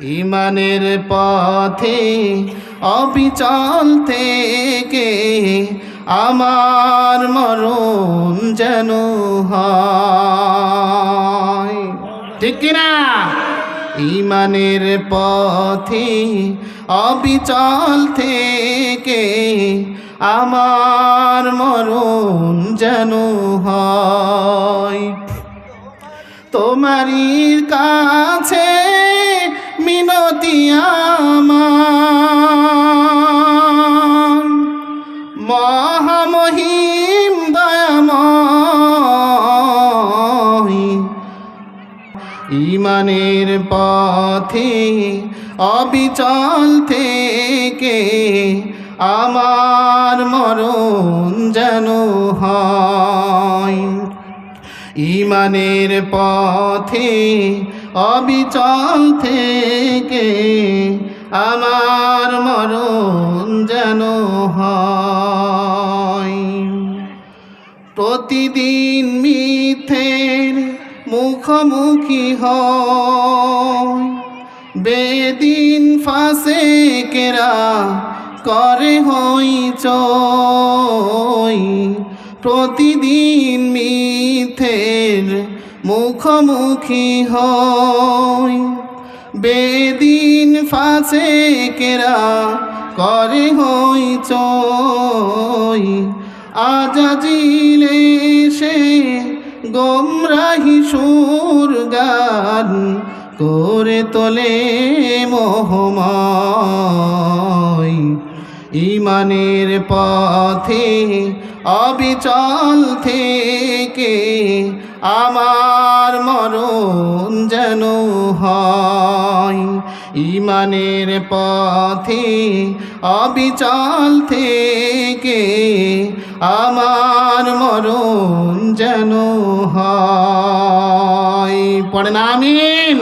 ইমানের পথে অবিচল থেকে আমার মরণ যেন ঠিক কিনা? ইমানের পথে অবিচল থেকে আমার মরণ যেন হয়। তোমারই কাছে ইমানের পথে, অবিচল থেকে আমার মরণ যেন ইমানের পথে, অবিচল থেকে আমার মরণ যেন হয়। প্রতিদিন মিথ্যের মুখোমুখি হয় বেদিন ফাঁসে কেরা করে হই চই। প্রতিদিন মিথ্যের মুখোমুখি হয় বেদিন ফাঁসে কেরা করে হই চই। আজাজিলে সে গোমরাহি সুর গান করে তোলে মোহময়। ইমানের পথে অবিচল থেকে আমার মরণ যেন হয়। ইমানের পথে অবিচল থেকে আমার মরণ যেন হয়। পড়ে না আমিন।